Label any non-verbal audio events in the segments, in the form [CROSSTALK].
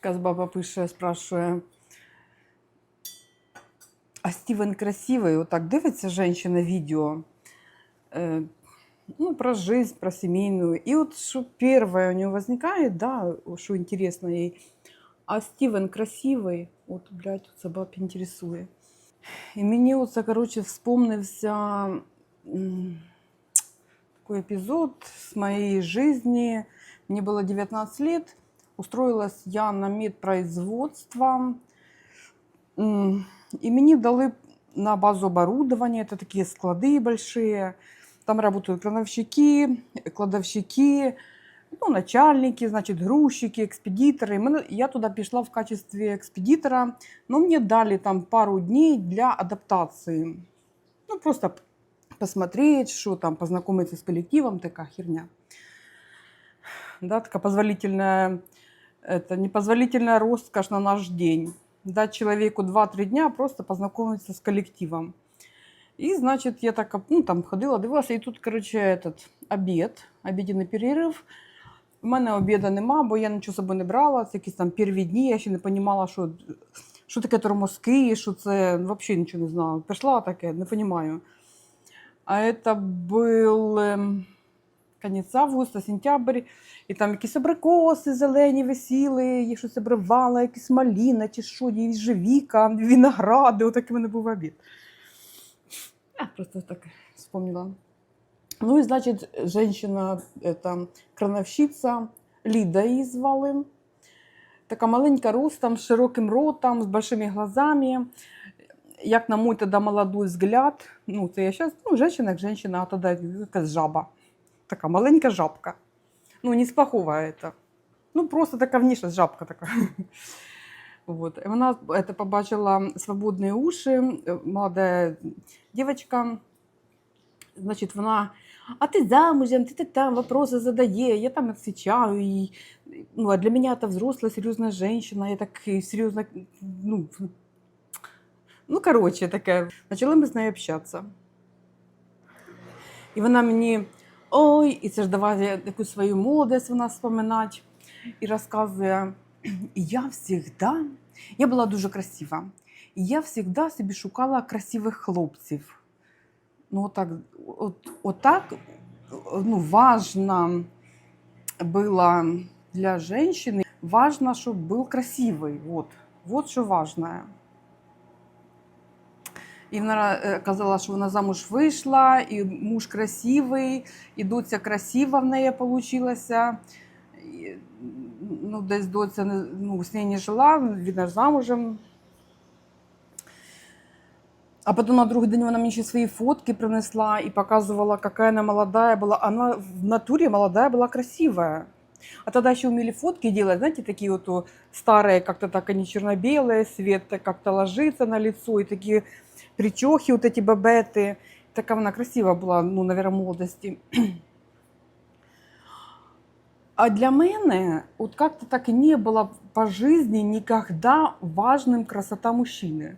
Якась баба пише, спрашує. А Стівен красивий, отак дивиться женщина відео. Э, ну, про жизнь, про семейную. И вот что первое у него возникает, да, что интересно ей. А Стивен красивий, от, блядь, це баб інтересує. І мені оце, короче, вспомнився м, такой епізод з моєї жизни. Мне было 19 лет, устроилась я на медпроизводство. И мне дали на базу оборудования, это такие склады большие. Там работают крановщики, кладовщики, ну, начальники, значит, грузчики, экспедиторы. Я туда пришла в качестве экспедитора, но мне дали там пару дней для адаптации. Ну, просто посмотреть, что там, познакомиться с коллективом, такая херня. Да, такая позволительная, это непозволительная роскошь на наш день. Дать человеку 2-3 дня просто познакомиться с коллективом. И, значит, я так, ну, там ходила, дивилася, і тут, короче, этот обід, обіденний перерив. У мене обіду нема, бо я нічого з собою не брала. Це якісь там перві дні, я ще не розуміла, що, що таке тормозки, що це взагалі нічого не знала. Прийшла таке, не розумію. А це був кінець августа, сентябрь, і там якісь абрикоси зелені висіли, я щось обривала, якісь маліна чи що, їжевіка, виногради, отакий в мене був обід. Я просто так вспомнила. Ну и, значит, женщина, это крановщица, Лида її звали. Така маленька ростом, з широким ротом, з большими глазами. Як на мой тогда молодой взгляд, ну, це я зараз, ну, женщина як женщина, а тоді якась жаба. Така маленька жабка. Ну, не з плохого это. Ну, просто така внешность жабка така. [LAUGHS] Вот. І Вона это, побачила свободні уші, молода дівчинка. Значить, вона, а ти замужем, ти, ти там вопроси задає, я там отвечаю. І, ну, а для мене це взрослая, серйозна жінка, я так і серйозно, ну, ну, коротше, таке. Почали ми з нею общатися. І вона мені, ой, і це ж давай якусь свою молодість вона вспоминати. І розказує, і я завжди, я була дуже красива, і я завжди собі шукала красивих хлопців. Ну, отак, от, отак ну, важно было для женщины, важно, чтобы был красивый. Вот, вот что важное. І вона е, казала, що вона замуж вийшла, і муж красивий, і доця красива в неї вийшла. І, Ну, десь доця не- ну, з нею не жила, видно, ж замужем. А потом на другий день вона мені ще свої фотки принесла і показувала, яка вона молодая була. Вона в натурі молодая була красивая. А тогда еще умели фотки делать, знаете, такие вот о, старые, как-то так они черно-белые, свет как-то ложится на лицо, и такие причехи, вот эти бабеты. Такая она красивая была, ну, наверное, молодости. А для мене вот как-то так и не было по жизни никогда важным красота мужчины.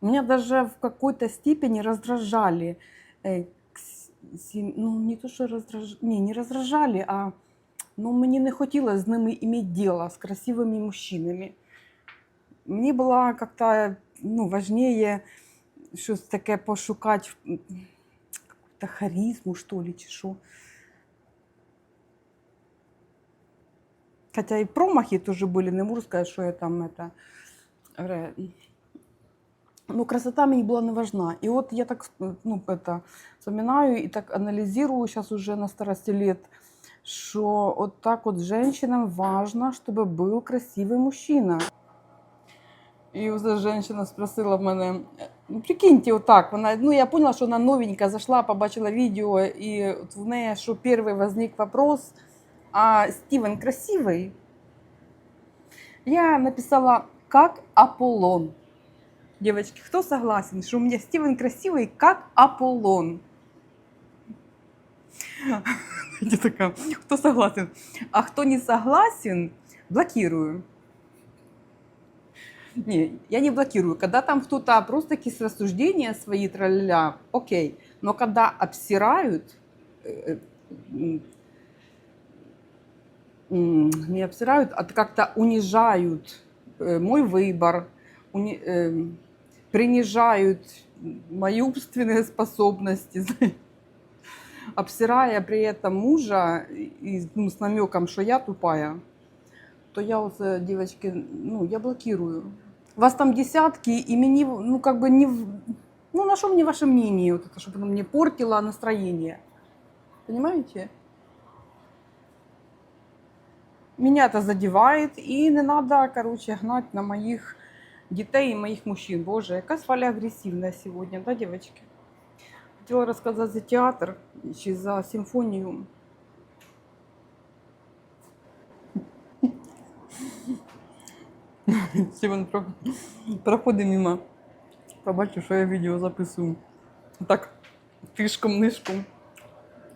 Меня даже в какой-то степени раздражали, э, кс- сі- ну не то, що роздраж... Ні, не раздражали, а ну, мені не хотілося з ними иметь дело, з красивими мужчинами. Мені було как-то ну, важнее щось таке пошукати, м, какую-то харизму, що ли, чи що. Хотя и промахи тоже были, не можу сказати, що я там это... ре- Ну, красота мне была не важна. И вот я так ну, это, вспоминаю и так анализирую сейчас уже на старости лет, что вот так вот женщинам важно, чтобы был красивый мужчина. Вот эта женщина спросила в мене, ну прикиньте, вот так, вона, ну я поняла, что она новенькая, зашла, побачила видео, и вот в неї, что первый возник вопрос, а Стивен красивый? Я написала, как Аполлон. Девочки, кто согласен, что у меня Стивен красивый, как Аполлон? Я такая, кто согласен? А кто не согласен, блокирую. Не, я не блокирую. Когда там кто-то просто какие рассуждения свои, траля, окей. Но когда обсирают, э, э, не обсирают, а как-то унижают э, мой выбор, уни- эм, принижают мои умственные способности, [LAUGHS] обсирая при этом мужа и, ну, с намеком, что я тупая, то я вот, э, девочки, ну, я блокирую. Вас там десятки, и мне, ну, как бы не... в- Ну, на что мне ваше мнение, вот это, чтобы оно мне портило настроение? Понимаете? Меня это задевает, и не надо, короче, гнать на моих дітей і моїх мужчин. Боже, якась Валя агресивна сьогодні, да, дівчатки? Хотіла розказати за театр чи за симфонію. [LAUGHS] Сівен про... проходить мимо. Побачив, що я відео записую. Так, тишком-нишком.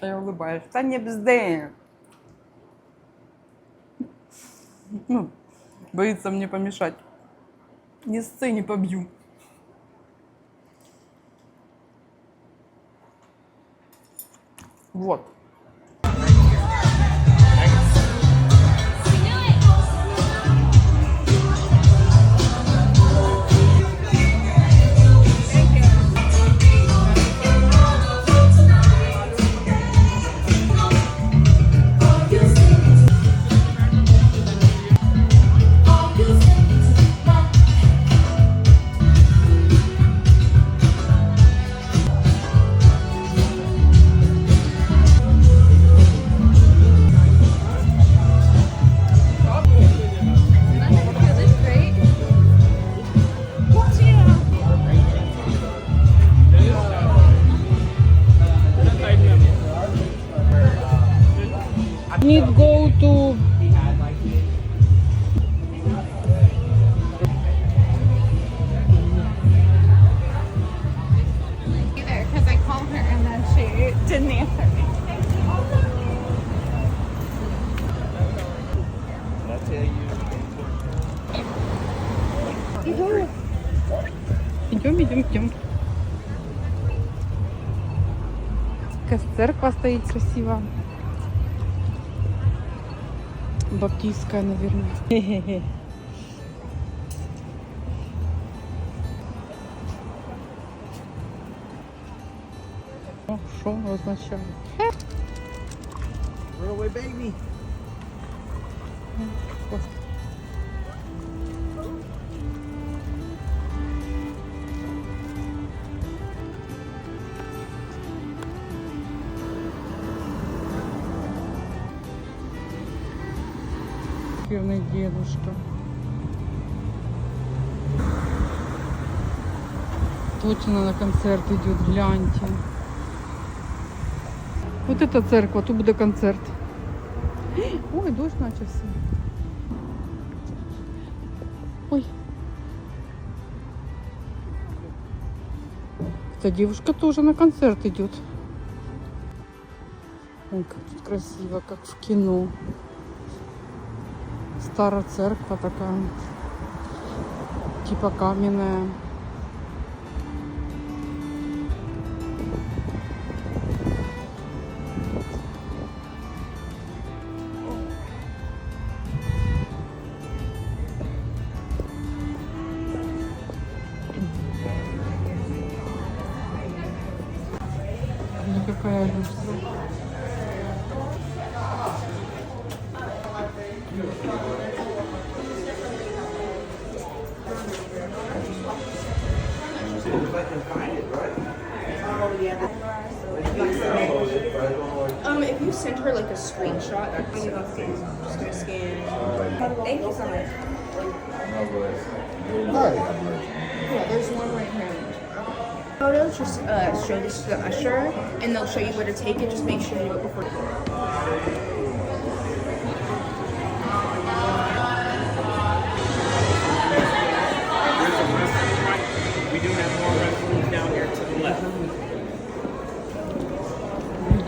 А я улыбаюсь. Та не бзде. Ну, боится мне помешать. Не сцене побью. Вот. Need go to either because I called her and then she didn't answer me. Идем, идем, идем. Церковь стоит красиво. Баптистская, наверное. [LAUGHS] Хе-хе-хе. О, Що означає? Runaway baby. Пивный дедушка. Точно на концерт идет, гляньте. Вот эта церковь, тут буде концерт. [GASPS] Ой, дождь начался. Ой. Эта девушка тоже на концерт идет. Ой, как тут красиво, как в кино. Старая церковь такая. Типа каменная. Um, if you send her like a screenshot, I'm just gonna scan. Thank you so much. Yeah, there's one right here. Photos, just uh, show this to the usher, and they'll show you where to take it. Just make sure you do it before.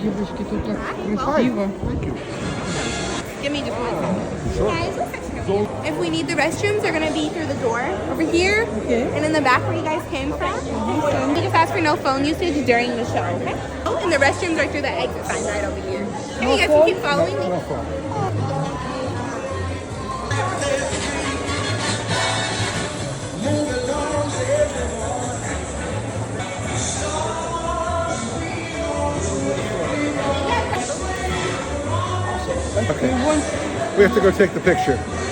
Девочки, тут так красиво. Give me the Guys, if we need the restrooms, they're gonna be through the door over here, and in the back where you guys came from. You just ask for no phone usage during the show, okay? Oh, and the restrooms are through the exit sign right over here. And you guys can keep following me. We have to go take the picture.